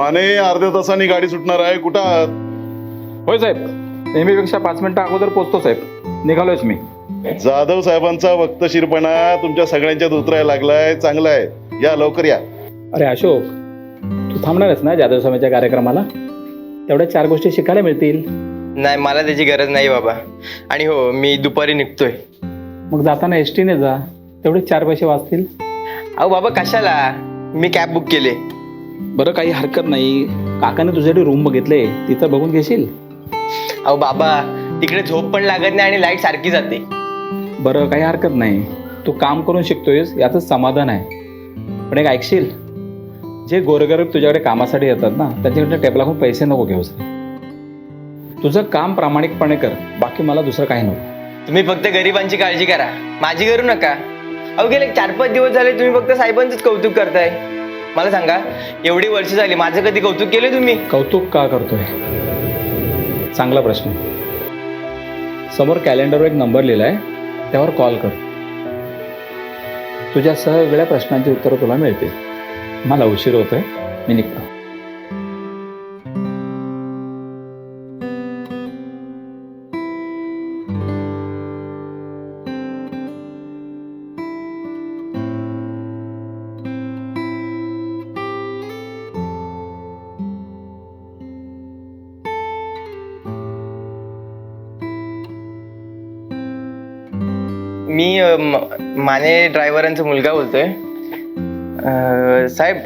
माने अर्ध्या तासाने गाडी सुटणार आहे. कुठं आहात? होय साहेब नेहमीपेक्षा पाच मिनिटं अगोदर पोचतो साहेब. निघालोयच मी. जाधव साहेबांचा वक्तशीरपणा तुमच्या सगळ्यांच्यात उतरायला लागलाय चांगला आहे या लवकर या. अरे अशोक तू थांबणारच ना जाधव स्वामीच्या कार्यक्रमाला? तेवढ्या चार गोष्टी शिकायला मिळतील. नाही मला त्याची गरज नाही बाबा. आणि हो मी दुपारी निघतोय. मग जाताना एस टीने जा. तेवढे चार पैसे वाचतील. अहो बाबा कशाला? मी कॅब बुक केले. बरं काही हरकत नाही. काकाने तुझ्यासाठी रूम बघितले. तिथं बघून घेशील? अहो बाबा तिकडे झोप पण लागत नाही आणि लाइट सारखी जाते. बरं काही हरकत नाही. तू काम करून शिकतोयस याचंच समाधान आहे. पण एक ऐकशील? जे गोरगरीब तुझ्याकडे कामासाठी येतात ना त्यांच्याकडे टेबलाकडून पैसे नको घेऊस. तुझं काम प्रामाणिकपणे कर बाकी मला दुसरं काही नको. तुम्ही फक्त गरिबांची काळजी करा. माझी करू नका. अहो गेले चार पाच दिवस झाले तुम्ही फक्त साहेबांचंच कौतुक करताय. मला सांगा एवढी वर्ष झाली माझं कधी कौतुक केले तुम्ही? कौतुक का करतोय? चांगला प्रश्न. समोर कॅलेंडरवर एक नंबर लिहिलाय त्यावर कॉल कर. तुझ्या सगळ्या प्रश्नांची उत्तरं तुला मिळतील. मला उशीर होतोय मी निघतो. मी म- माने ड्रायव्हरांचा मुलगा बोलतोय. साहेब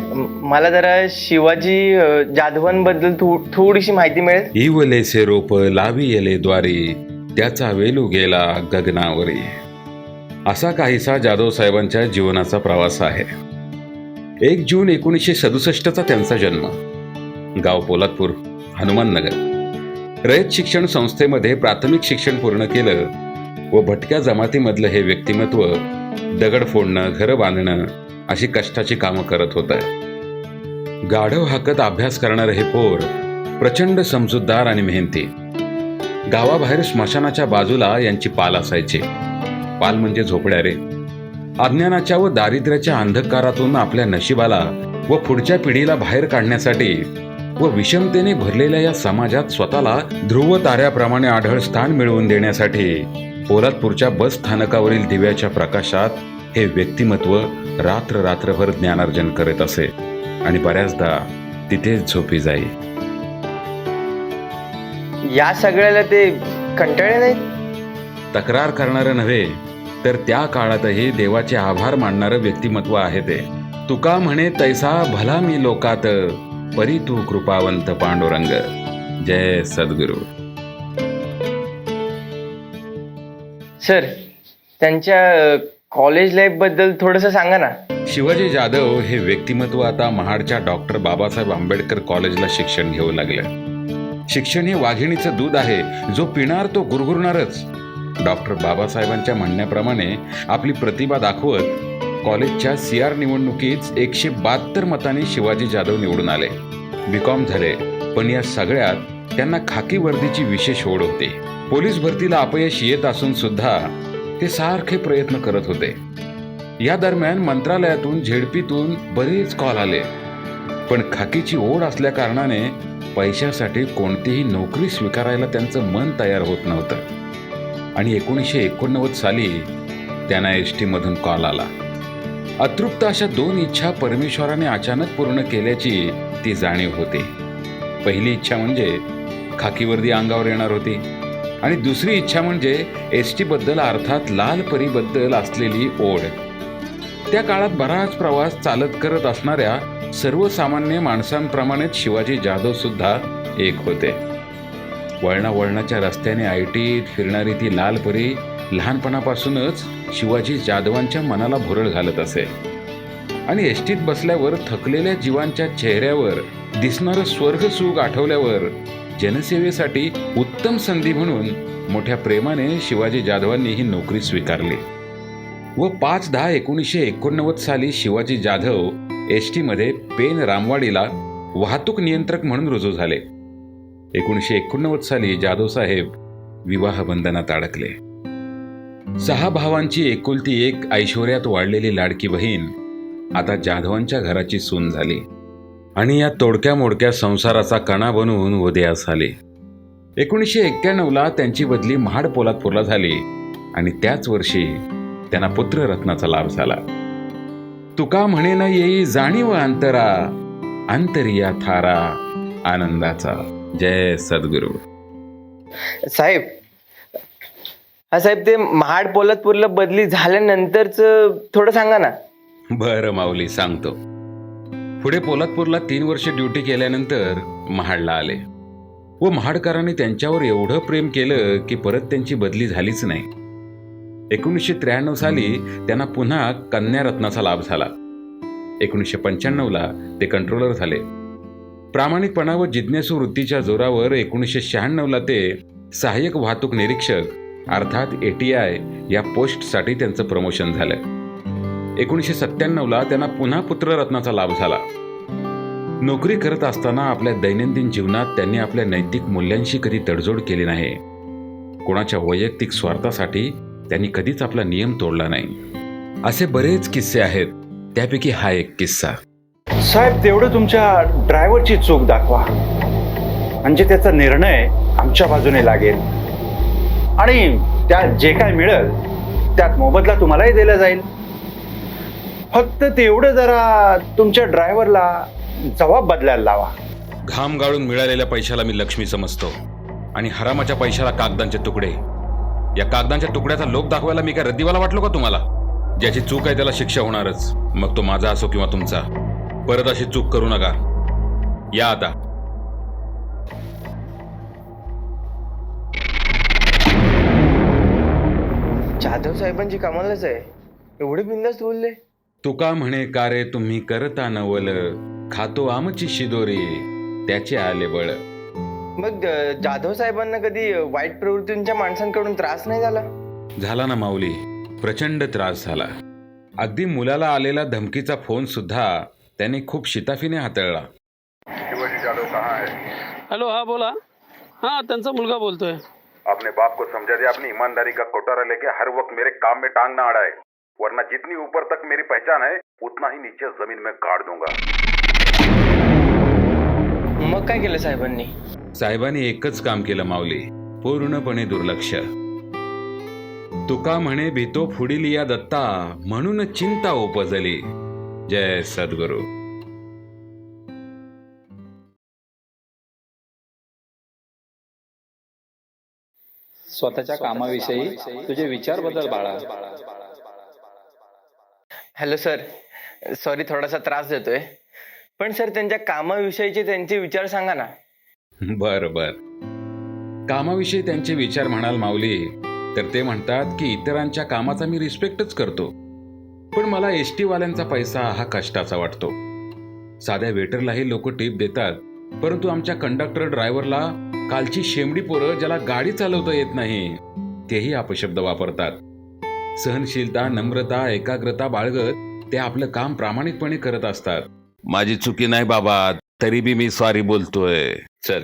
मला जरा शिवाजी जाधवांबद्दल थो थोडीशी माहिती मिळेल? इवलेसे रोप लावी येले द्वारी त्याचा वेलू गेला गगनावरी. असा काहीसा जाधव साहेबांच्या जीवनाचा प्रवास आहे. एक जून एकोणीसशे सदुसष्टचा त्यांचा जन्म. गाव पोलादपूर हनुमाननगर. रयत शिक्षण संस्थेमध्ये प्राथमिक शिक्षण पूर्ण केलं व भटक्या जमातीमधलं हे व्यक्तिमत्व दगड फोडणं घरं बांधणं अशी कष्टाची कामं करत होतं. गाढव हाकत अभ्यास करणारं हे पोर प्रचंड समजूतदार आणि मेहनती. गावाबाहेर स्मशानाच्या बाजूला यांची पाल असायची. पाल म्हणजे झोपड्या रे. अज्ञानाच्या व दारिद्र्याच्या अंधकारातून आपल्या नशिबाला व पुढच्या पिढीला बाहेर काढण्यासाठी व विषमतेने भरलेल्या या समाजात स्वतःला ध्रुव ताऱ्याप्रमाणे आढळ स्थान मिळवून देण्यासाठी पोलादपूरच्या बस स्थानकावरील दिव्याच्या प्रकाशात हे व्यक्तिमत्व रात्र रात्रभर ज्ञानार्जन करत असे आणि बऱ्याचदा तिथेच झोपी जाई. या सगळ्याला ते कंटाळे नाहीत? तक्रार करणारं नव्हे तर त्या काळातही देवाचे आभार मानणारं व्यक्तिमत्व आहे ते. तुका म्हणे तैसा भला मी लोकात परी तू कृपावंत पांडुरंग. जय सद्गुरू. सर त्यांच्या कॉलेज लाईफबद्दल थोडंसं सांगा ना. शिवाजी जाधव हे व्यक्तिमत्व आता महाडच्या डॉक्टर बाबासाहेब आंबेडकर कॉलेजला शिक्षण घेऊ लागलं. शिक्षण हे वाघिणीचं दूध आहे जो पिणार तो गुरगुरणारच. डॉक्टर बाबासाहेबांच्या म्हणण्याप्रमाणे आपली प्रतिभा दाखवत कॉलेजच्या सी आर निवडणुकीत एकशे बहात्तर मतांनी शिवाजी जाधव निवडून आले. बीकॉम झाले पण या सगळ्यात त्यांना खाकी वर्दीची विशेष ओढ होती. पोलीस भरतीला अपयश येत असून सुद्धा ते सारखे प्रयत्न करत होते. या दरम्यान मंत्रालयातून झेडपीतून बरेच कॉल आले. पण खाकीची ओढ असल्या कारणाने पैशासाठी कोणतीही नोकरी स्वीकारायला त्यांचं मन तयार होत नव्हतं. आणि एकोणीसशे एकोणनव्वद साली त्यांना एस टीमधून कॉल आला. अतृप्त अशा दोन इच्छा परमेश्वराने अचानक पूर्ण केल्याची ती जाणीव होती. पहिली इच्छा म्हणजे खाकीवर्दी अंगावर येणार होती. आणि दुसरी इच्छा म्हणजे एस टीबद्दल अर्थात लाल परीबद्दल असलेली ओढ. त्या काळात बराच प्रवास चालत करत असणाऱ्या सर्वसामान्य माणसांप्रमाणेच शिवाजी जाधव सुद्धा एक होते. वळणावळणाच्या रस्त्याने आयटीत फिरणारी ती लाल परी लहानपणापासूनच शिवाजी जाधवांच्या मनाला भुरळ घालत असे. आणि एसटीत बसल्यावर थकलेल्या जीवांच्या चेहऱ्यावर दिसणारं स्वर्ग सुख आठवल्यावर जनसेवेसाठी उत्तम संधी म्हणून मोठ्या प्रेमाने शिवाजी जाधवांनी ही नोकरी स्वीकारली. व पाच दहा एकोणीसशे एकोणनव्वद साली शिवाजी जाधव एस टीमध्ये पेन रामवाडीला वाहतूक नियंत्रक म्हणून रुजू झाले. एकोणीसशे एकोणनव्वद साली जाधव साहेब विवाह बंधनात अडकले. सहा भावांची एकुलती एक ऐश्वर्यात वाढलेली लाडकी बहीण आता जाधवांच्या घराची सून झाली. आणि या तोडक्या मोडक्या संसाराचा कणा बनवून उदयास आले. एकोणीसशे एक्क्याण्णवला त्यांची बदली महाड पोलादपूरला झाली आणि त्याच वर्षी त्यांना पुत्ररत्नाचा लाभ झाला. तुका म्हणे न येई जाणीव अंतरा अंतरिया थारा आनंदाचा. जय सद्गुरू. साहेब हा साहेब ते महाड पोलादपूरला बदली झाल्यानंतरच थोडं सांगा ना. बरं माऊली सांगतो. पुढे पोलादपूरला तीन वर्ष ड्युटी केल्यानंतर महाडला आले. व महाडकरांनी त्यांच्यावर एवढं प्रेम केलं की परत त्यांची बदली झालीच नाही. एकोणीसशे त्र्याण्णव साली त्यांना पुन्हा कन्यारत्नाचा लाभ झाला. एकोणीसशे पंच्याण्णवला ते कंट्रोलर झाले. प्रामाणिकपणा व जिज्ञासू वृत्तीच्या जोरावर एकोणीसशे शहाण्णवला ते सहाय्यक वाहतूक निरीक्षक अर्थात एटीआय या पोस्टसाठी त्यांचं प्रमोशन झालं. एकोणीसशे सत्त्याण्णवला त्यांना पुन्हा पुत्ररत्नाचा लाभ झाला. नोकरी करत असताना आपल्या दैनंदिन जीवनात त्यांनी आपल्या नैतिक मूल्यांशी कधी तडजोड केली नाही. कोणाच्या वैयक्तिक स्वार्थासाठी त्यांनी कधीच आपला नियम तोडला नाही. असे बरेच किस्से आहेत. त्यापैकी हा एक किस्सा. साहेब तेवढं तुमच्या ड्रायव्हरची चूक दाखवा. म्हणजे त्याचा निर्णय आमच्या बाजूने लागेल. आणि त्यात जे काय मिळेल त्यात मोबदला तुम्हालाही दिला जाईल. फक्त तेवढं जरा तुमच्या ड्रायव्हरला जबाब बदलायला लावा. घाम गाळून मिळालेल्या पैशाला मी लक्ष्मी समजतो. आणि हरामाच्या पैशाला कागदांचे तुकडे. या कागदांच्या तुकड्याचा लोक दाखवायला मी काय रद्दीवाला वाटलो का तुम्हाला? ज्याची चूक आहे त्याला शिक्षा होणारच. मग तो माझा असो किंवा तुमचा. परत अशी चूक करू नका. या आता. जाधव साहेबांची कमालच आहे. एवढे बिंदास्त बोलले. तुका म्हणे का रे तुम्ही करता नवल? खातो आमची शिदोरी. त्याचे आले बळ. मग जाधव साहेबांना कधी वाईट प्रवृत्तींच्या माणसांकडून त्रास नाही झाला? झाला ना माऊली. प्रचंड त्रास झाला. अगदी मुलाला आलेला धमकीचा फोन सुद्धा त्याने खूप शिताफीने हाताळला. हॅलो हा बोला. हाँ त्यांचा मुलगा बोलतोय. अपने बाप को समझा दे अपनी ईमानदारी का कोटारा लेके हर वक्त मेरे काम में टांग ना अड़ाए। वरना जितनी ऊपर तक मेरी पहचान है उतना ही नीचे जमीन में गाड़ दूंगा। मग काय केलं साहेबांनी? साहेबांनी एकच काम केलं माऊली. पूर्णपणे दुर्लक्ष. तुका म्हणे भीतो फुडिल या दत्ता म्हणून चिंता उपजली. जय सद्गुरू. स्वतःच्या कामाविषयी तुझे विचार बदल बाळा. हॅलो सर सॉरी थोडासा त्रास देतोय. पण सर त्यांच्या कामाविषयीचे त्यांचे विचार सांगा ना. बर बर. कामाविषयी त्यांचे विचार म्हणाल माऊली तर ते म्हणतात की इतरांच्या कामाचा मी रिस्पेक्टच करतो. पण मला एस टीवाल्यांचा पैसा हा कष्टाचा वाटतो. साध्या वेटरलाही लोक टीप देतात परंतु आमच्या कंडक्टर ड्रायव्हरला कालची शेमडी पोरं ज्याला गाडी चालवता येत नाही तेही अपशब्द वापरतात. सहनशीलता नम्रता एकाग्रता बाळगत ते आपलं काम प्रामाणिकपणे करत असतात. माझी चुकी नाही बाबा तरी बी मी सॉरी बोलतोय. चल.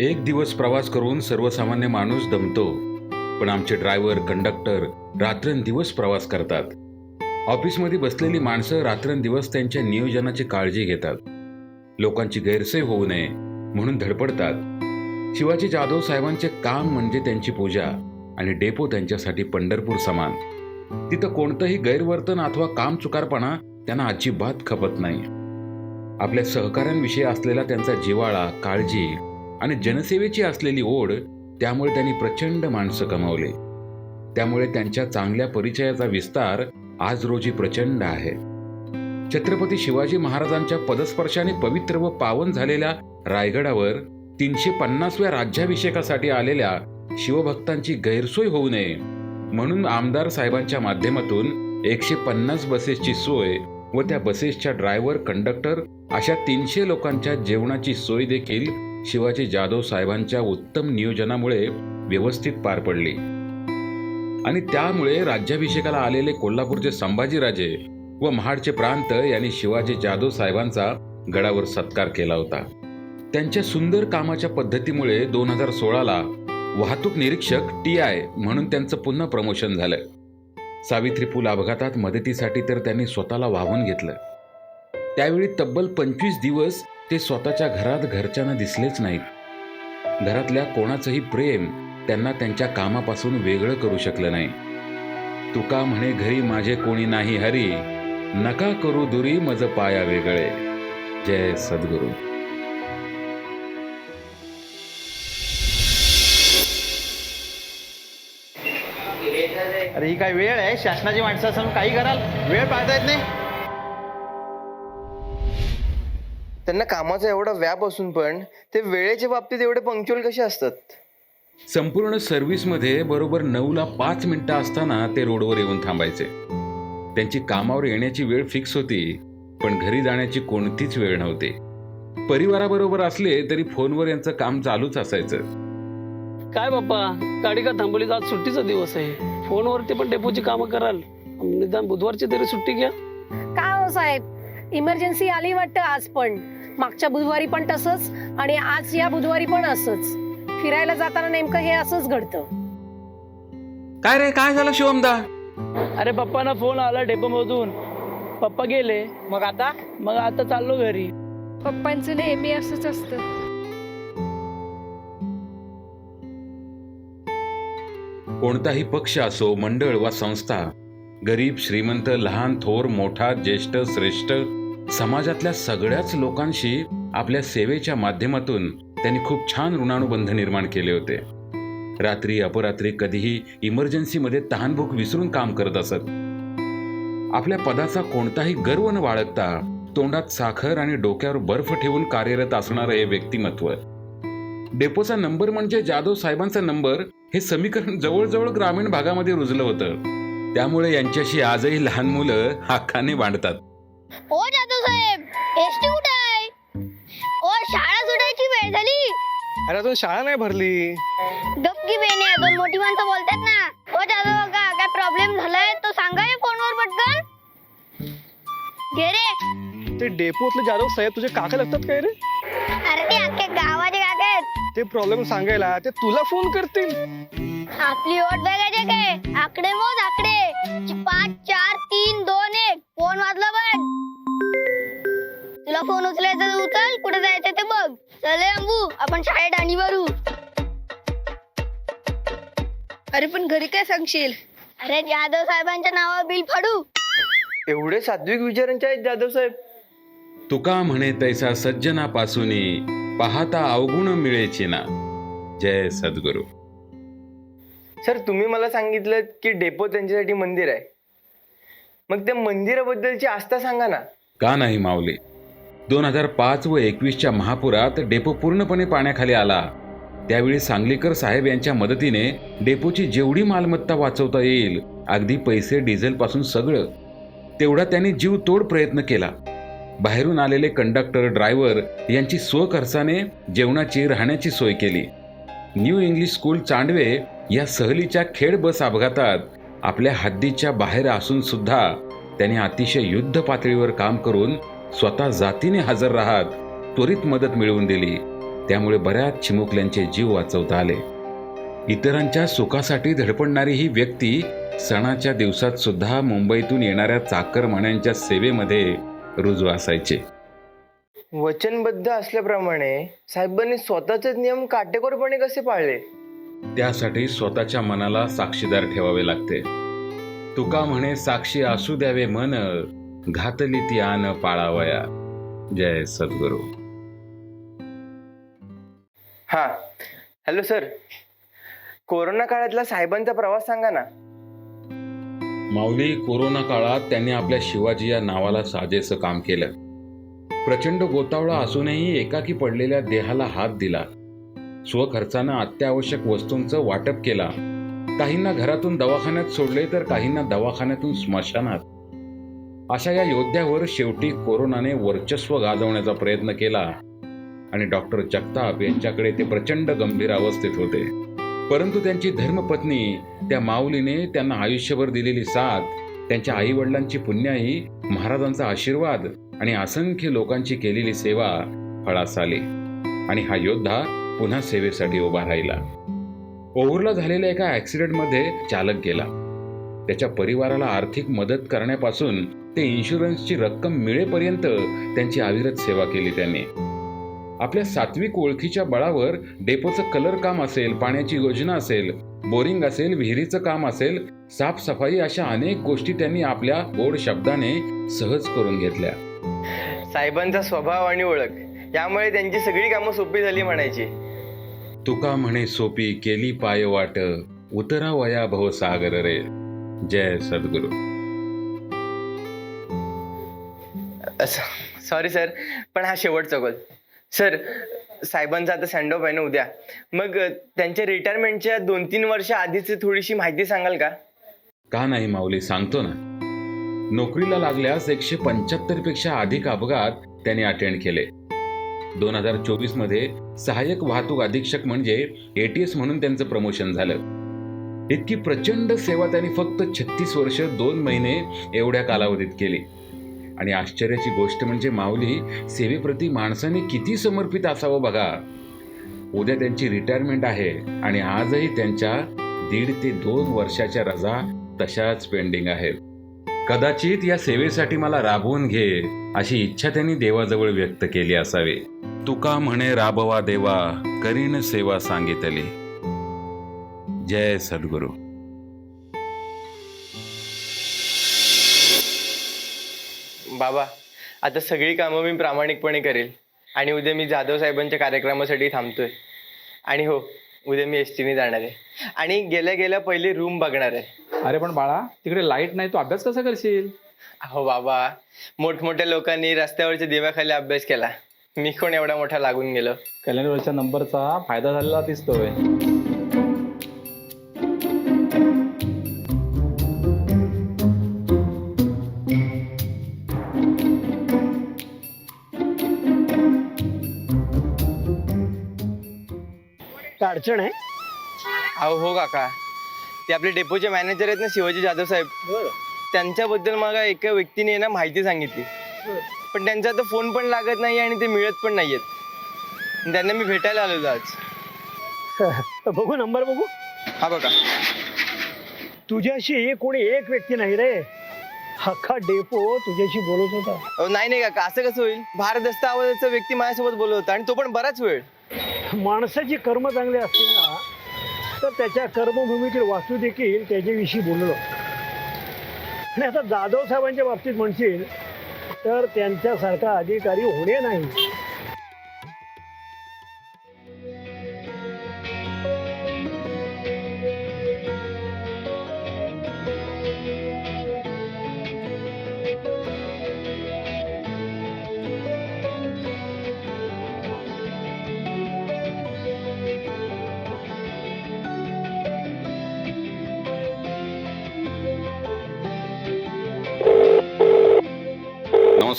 एक दिवस प्रवास करून सर्वसामान्य माणूस दमतो पण आमचे ड्रायव्हर कंडक्टर रात्रंदिवस प्रवास करतात. ऑफिसमध्ये बसलेली माणसं रात्रंदिवस त्यांच्या नियोजनाची काळजी घेतात. लोकांची गैरसोय होऊ नये म्हणून धडपडतात. शिवाजी जाधव साहेबांचे काम म्हणजे त्यांची पूजा. आणि डेपो त्यांच्यासाठी पंढरपूर समान. तिथं कोणतंही गैरवर्तन अथवा कामचुकारपणा त्यांना अजिबात खपत नाही. आपल्या सहकाऱ्यांविषयी असलेला त्यांचा जिवाळा काळजी आणि जनसेवेची असलेली ओढ त्यामुळे त्यांनी प्रचंड माणसं कमावले. त्यामुळे त्यांच्या चांगल्या परिचयाचा विस्तार आज रोजी प्रचंड आहे. छत्रपती शिवाजी महाराजांच्या पदस्पर्शाने पवित्र व पावन झालेल्या रायगडावर तीनशे पन्नासव्या राज्याभिषेकासाठी आलेल्या शिवभक्तांची गैरसोय होऊ नये. म्हणून आमदार साहेबांच्या माध्यमातून एकशे पन्नास बसेसची सोय व त्या बसेसच्या ड्रायव्हर कंडक्टर अशा तीनशे लोकांच्या जेवणाची सोय देखील शिवाजी जाधव साहेबांच्या उत्तम नियोजनामुळे व्यवस्थित पार पडली. आणि त्यामुळे राज्याभिषेकाला आलेले कोल्हापूरचे संभाजीराजे व महाडचे प्रांत यांनी शिवाजी जाधव साहेबांचा गडावर सत्कार केला होता. त्यांच्या सुंदर कामाच्या पद्धतीमुळे दोन हजार सोळाला वाहतूक निरीक्षक टी आय म्हणून त्यांचं पुन्हा प्रमोशन झालं. सावित्री पूल अपघातात मदतीसाठी तर त्यांनी स्वतःला वाहून घेतलं. त्यावेळी तब्बल पंचवीस दिवस ते स्वतःच्या घरात घरच्यांना दिसलेच नाहीत. घरातल्या कोणाचंही प्रेम त्यांना त्यांच्या कामापासून वेगळं करू शकलं नाही. तुका म्हणे घरी माझे कोणी नाही हरी नका करू दुरी मज पाया वेगळे. जय सद्गुरू. अरे ही काय वेळ आहे? शासनाची माणसं असून काही कराल? वेळ पाळता येत नाही. त्यांना कामाचा एवढा व्याप असून पण ते वेळेच्या बाबतीत एवढे पंक्च्युअल कसे असतात? संपूर्ण सर्व्हिसमध्ये बरोबर नऊला पाच मिनिटं असताना ते रोडवर येऊन थांबायचे. त्यांची कामावर येण्याची वेळ फिक्स होती पण घरी जाण्याची कोणतीच वेळ नव्हती. परिवाराबरोबर असले तरी फोनवर यांचं काम चालूच असायचं. काय बाप्पा गाडी का थांबवली? आज सुट्टीचा दिवस आहे. फोनवरती पण डेपोची कामं कराल. निदान बुधवारची तरी सुट्टी घ्या. का हो साहेब? इमर्जन्सी आली वाटतं आज पण. मागच्या बुधवारी पण तसंच आणि आज या बुधवारी पण असंच. फिरायला जाताना नेमकं हे असंच घडतं. काय रे काय झालं शिवमदा? अरे पप्पांना फोन आला डेपो मधून पप्पा गेले. मग आता? मग आता चाललो घरी. पप्पांचं नेहमी असंच असतं. कोणताही पक्ष असो मंडळ वा संस्था गरीब श्रीमंत लहान थोर मोठा ज्येष्ठ श्रेष्ठ समाजातल्या सगळ्याच लोकांशी आपल्या सेवेच्या माध्यमातून त्यांनी खूप छान ऋणानुबंध निर्माण केले होते. रात्री अपरात्री कधीही इमर्जन्सीमध्ये तहानभूक विसरून काम करत असत. आपल्या पदाचा कोणताही गर्व न बाळगता तोंडात साखर आणि डोक्यावर बर्फ ठेवून कार्यरत असणारं हे व्यक्तिमत्व. डेपोचा नंबर म्हणजे जाधव साहेबांचा नंबर हे समीकरण जवळजवळ ग्रामीण भागामध्ये रुजलं होतं. त्यामुळे यांच्याशी आजही लहान मुलं हक्काने बांधतात ओ जाधव साहेब एसटी कुठे आहे? ओ शाळा सुटायची वेळ झाली. अरे अजून शाळा नाही भरली. गप्पी बेने दोन मोठी माणसं बोलतात ना. ओ जाधव का काय प्रॉब्लेम झालाय तो सांगा हे फोनवर पटकन. घे रे. ते डेपोतले जाधव साहेब तुझे काका लागतात काय रे? ते प्रॉब्लेम सांगायला ते तुला फोन करतील. आपली ओट बघायचे काय? आकडे मोज आकडे. पाच चार तीन दोन एक. फोन वाजला बघ. तुला फोन उचलायचा तर उचल कुठे जायचं ते बघ. चले अंबू आपण शाळेत आणि भरू अरे पण घरी काय सांगशील? अरे जाधव साहेबांच्या नावावर बिल फाडू. एवढे सात्विक विचारांचे आहेत जाधव साहेब. तुका म्हणे तैसा सज्जनापासूनी पाहता अवगुण मिळेची ना. जय सद्गुरू. सर तुम्ही मला सांगितलं की डेपो त्यांच्यासाठी मंदिर आहे. मग त्या मंदिराबद्दलची आस्था सांगा ना. का नाही माऊली? दोन हजार पाच व एकवीसच्या महापुरात डेपो पूर्णपणे पाण्याखाली आला. त्यावेळी सांगलीकर साहेब यांच्या मदतीने डेपोची जेवढी मालमत्ता वाचवता येईल अगदी पैसे डिझेल पासून सगळं तेवढा त्यांनी जीव तोड प्रयत्न केला. बाहेरून आलेले कंडक्टर ड्रायव्हर यांची स्वखर्चाने जेवणाची राहण्याची सोय केली. न्यू इंग्लिश स्कूल चांडवे या सहलीच्या खेड बस अपघातात आपल्या हद्दीच्या बाहेर असून सुद्धा त्यांनी अतिशय युद्ध पातळीवर काम करून स्वतः जातीने हजर राहत त्वरित मदत मिळवून दिली. त्यामुळे बऱ्याच चिमुकल्यांचे जीव वाचवता आले. इतरांच्या सुखासाठी धडपडणारी ही व्यक्ती सणाच्या दिवसात सुद्धा मुंबईतून येणाऱ्या चाकरमान्यांच्या सेवेमध्ये रुजू असायचे. वचनबद्ध असल्याप्रमाणे साहेबांनी स्वतःचे नियम काटेकोरपणे कसे पाळले? त्यासाठी स्वतःच्या मनाला साक्षीदार ठेवावे लागते. तुका म्हणे साक्षी असू द्यावे मन घातली ती आन पाळावया. जय सद्गुरू. हा. Hello sir. कोरोना काळातला साहेबांचा प्रवास सांगा ना. माऊली कोरोना काळात त्यांनी आपल्या शिवाजी या नावाला साजेसं काम केलं. प्रचंड गोतावळा असूनही एकाकी पडलेल्या देहाला हात दिला. स्वखर्चानं अत्यावश्यक वस्तूंचं वाटप केला. काहींना घरातून दवाखान्यात सोडले तर काहींना दवाखान्यातून स्मशानात. अशा या योद्ध्यावर शेवटी कोरोनाने वर्चस्व गाजवण्याचा प्रयत्न केला. आणि डॉक्टर जगताप यांच्याकडे ते प्रचंड गंभीर अवस्थेत होते. परंतु त्यांची धर्मपत्नी त्या माऊलीने त्यांना आयुष्यभर दिलेली साथ त्यांच्या आई वडिलांची पुण्याई महाराजांचा आशीर्वाद आणि असंख्य लोकांची केलेली सेवा फळास आली. आणि हा योद्धा पुन्हा सेवेसाठी उभा राहिला. ओव्हरला झालेल्या एका ऍक्सिडेंटमध्ये चालक गेला. त्याच्या परिवाराला आर्थिक मदत करण्यापासून ते इन्शुरन्सची रक्कम मिळेपर्यंत त्यांची अविरत सेवा केली त्यांनी. आपल्या सात्विक ओळखीच्या बळावर डेपोचं कलर काम असेल पाण्याची योजना असेल बोरिंग असेल विहिरीचं काम असेल साफसफाई अशा अनेक गोष्टी त्यांनी आपल्या गोड शब्दाने सहज करून घेतल्या. साहेबांचा स्वभाव आणि ओळख यामुळे त्यांची सगळी कामं सोपी झाली म्हणायची. तुका म्हणे सोपी केली पाय वाट उतरा वया भव सागर रे. जय सद्गुरू. सॉरी सर पण हा शेवटचा कॉल सर साहेबांचा आता सँड ऑफ आहे ना उद्या. मग त्यांच्या रिटायरमेंटच्या दोन तीन वर्ष आधीची थोडीशी माहिती सांगाल का? का नाही माऊली? सांगतो ना. नोकरीला लागल्यास एकशे पंच्याहत्तरपेक्षा अधिक अपघात त्यांनी अटेंड केले. दोन हजार चोवीसमध्ये सहाय्यक वाहतूक अधीक्षक म्हणजे एटीएस म्हणून त्यांचं प्रमोशन झालं. इतकी प्रचंड सेवा त्यांनी फक्त छत्तीस वर्ष दोन महिने एवढ्या कालावधीत केली. आणि आश्चर्याची गोष्ट म्हणजे माऊली सेवेप्रती माणसाने किती समर्पित असावं बघा. उद्या त्यांची रिटायरमेंट आहे आणि आजही त्यांच्या दीड ते दोन वर्षाच्या रजा तशाच पेंडिंग आहेत. कदाचित या सेवेसाठी मला राबवून घे अशी इच्छा त्यांनी देवाजवळ व्यक्त केली असावी. तुका म्हणे राबवा देवा करीन सेवा सांगितली. जय सद्गुरू. बाबा आता सगळी कामं मी प्रामाणिकपणे करेल. आणि उद्या मी जाधव साहेबांच्या कार्यक्रमासाठी थांबतोय. आणि हो उद्या मी एस टीने जाणार आहे. आणि गेल्या गेल्या पहिले रूम बघणार आहे. अरे पण बाळा तिकडे लाइट नाही तू अभ्यास कसा करशील? हो बाबा मोठमोठ्या लोकांनी रस्त्यावरच्या देवाखाली अभ्यास केला. मी कोण एवढा मोठा लागून गेलो? कॅलेंडरच्या नंबरचा फायदा झालेला दिसतोय. अडचण आहे? अहो हो काका. ते आपले डेपोचे मॅनेजर आहेत ना शिवाजी जाधव साहेब. त्यांच्याबद्दल मला एका व्यक्तीने ना माहिती सांगितली. पण त्यांचा आता फोन पण लागत नाही आणि ते मिळत पण नाहीयेत त्यांना मी भेटायला आलेलो आज. बघू नंबर बघू. हा बघा. तुझ्याशी कोणी एक व्यक्ती नाही रे. अख्खा डेपो तुझ्याशी बोलत होता. अहो, नाही नाही काका. असं कसं होईल? भारदस्त आवाजाचा व्यक्ती माझ्यासोबत बोलत होता आणि तो पण बराच वेळ. माणसाची कर्म चांगली असतील ना तर त्याच्या कर्मभूमीतील वास्तू देखील त्याच्याविषयी बोललो. आणि आता जाधव साहेबांच्या बाबतीत म्हणशील तर त्यांच्यासारखा अधिकारी होणे नाही.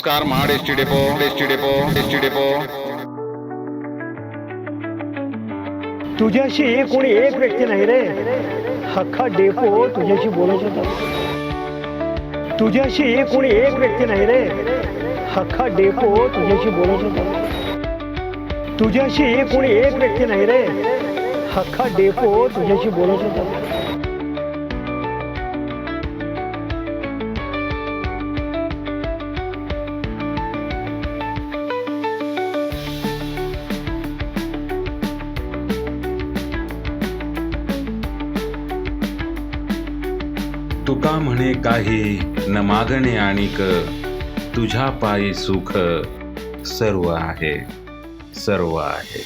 T depot S T depot तुझ्याशी कोणी एक व्यक्ती नाही रे. अख्खा डेपो तुझ्याशी बोलत होता. तुझ्याशी कोणी एक व्यक्ती नाही रे. अख्खा डेपो तुझ्याशी बोलत होता. तुझ्याशी कोणी एक व्यक्ती नाही रे. अख्खा डेपो तुझ्याशी बोलत होता. मागणे काही न मागणे आणिक तुझ्या पायी सुख सर्व आहे सर्व आहे.